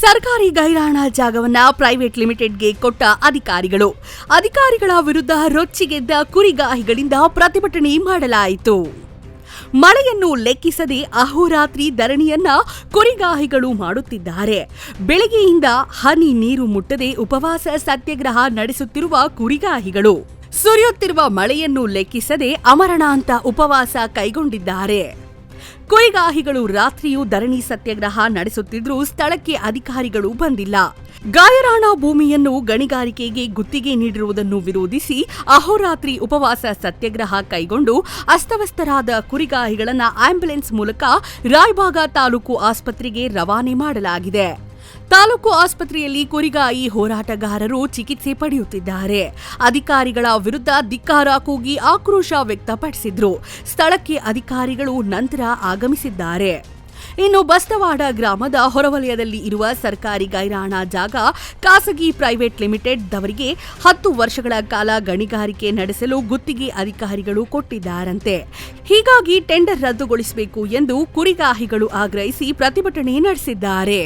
ಸರ್ಕಾರಿ ಗೈರಾಣ ಜಾಗವನ್ನ ಪ್ರೈವೇಟ್ ಲಿಮಿಟೆಡ್ಗೆ ಕೊಟ್ಟ ಅಧಿಕಾರಿಗಳು. ಅಧಿಕಾರಿಗಳ ವಿರುದ್ಧ ರೊಚ್ಚಿಗೆದ್ದ ಕುರಿಗಾಹಿಗಳಿಂದ ಪ್ರತಿಭಟನೆ ಮಾಡಲಾಯಿತು. ಮಳೆಯನ್ನು ಲೆಕ್ಕಿಸದೆ ಅಹೋರಾತ್ರಿ ಧರಣಿಯನ್ನ ಕುರಿಗಾಹಿಗಳು ಮಾಡುತ್ತಿದ್ದಾರೆ. ಬೆಳಗ್ಗೆಯಿಂದ ಹನಿ ನೀರು ಮುಟ್ಟದೆ ಉಪವಾಸ ಸತ್ಯಾಗ್ರಹ ನಡೆಸುತ್ತಿರುವ ಕುರಿಗಾಹಿಗಳು. ಸುರಿಯುತ್ತಿರುವ ಮಳೆಯನ್ನು ಲೆಕ್ಕಿಸದೆ ಅಮರಣಾಂತ ಉಪವಾಸ ಕೈಗೊಂಡಿದ್ದಾರೆ. ಕುರಿಗಾಹಿಗಳು ರಾತ್ರಿಯೂ ಧರಣಿ ಸತ್ಯಾಗ್ರಹ ನಡೆಸುತ್ತಿದ್ದರೂ ಸ್ಥಳಕ್ಕೆ ಅಧಿಕಾರಿಗಳು ಬಂದಿಲ್ಲ. ಗಾಯರಾಣ ಭೂಮಿಯನ್ನು ಗಣಿಗಾರಿಕೆಗೆ ಗುತ್ತಿಗೆ ನೀಡಿರುವುದನ್ನು ವಿರೋಧಿಸಿ ಅಹೋರಾತ್ರಿ ಉಪವಾಸ ಸತ್ಯಾಗ್ರಹ ಕೈಗೊಂಡು ಅಸ್ತವ್ಯಸ್ತರಾದ ಕುರಿಗಾಹಿಗಳನ್ನು ಆಂಬ್ಯುಲೆನ್ಸ್ ಮೂಲಕ ರಾಯಬಾಗ ತಾಲೂಕು ಆಸ್ಪತ್ರೆಗೆ ರವಾನೆ ಮಾಡಲಾಗಿದೆ. ತಾಲೂಕು ಆಸ್ಪತ್ರೆಯಲ್ಲಿ ಕುರಿಗಾಯಿ ಹೋರಾಟಗಾರರು ಚಿಕಿತ್ಸೆ ಪಡೆಯುತ್ತಿದ್ದಾರೆ. ಅಧಿಕಾರಿಗಳ ವಿರುದ್ಧ ಧಿಕ್ಕಾರ ಕೂಗಿ ಆಕ್ರೋಶ ವ್ಯಕ್ತಪಡಿಸಿದ್ರು. ಸ್ಥಳಕ್ಕೆ ಅಧಿಕಾರಿಗಳು ನಂತರ ಆಗಮಿಸಿದ್ದಾರೆ. ಇನ್ನು ಬಸ್ತವಾಡ ಗ್ರಾಮದ ಹೊರವಲಯದಲ್ಲಿ ಇರುವ ಸರ್ಕಾರಿ ಗೈರಾಣ ಜಾಗ ಖಾಸಗಿ ಪ್ರೈವೇಟ್ ಲಿಮಿಟೆಡ್ ದವರಿಗೆ ಹತ್ತು ವರ್ಷಗಳ ಕಾಲ ಗಣಿಗಾರಿಕೆ ನಡೆಸಲು ಗುತ್ತಿಗೆ ಅಧಿಕಾರಿಗಳು ಕೊಟ್ಟಿದ್ದಾರಂತೆ. ಹೀಗಾಗಿ ಟೆಂಡರ್ ರದ್ದುಗೊಳಿಸಬೇಕು ಎಂದು ಕುರಿಗಾಹಿಗಳು ಆಗ್ರಹಿಸಿ ಪ್ರತಿಭಟನೆ ನಡೆಸಿದ್ದಾರೆ.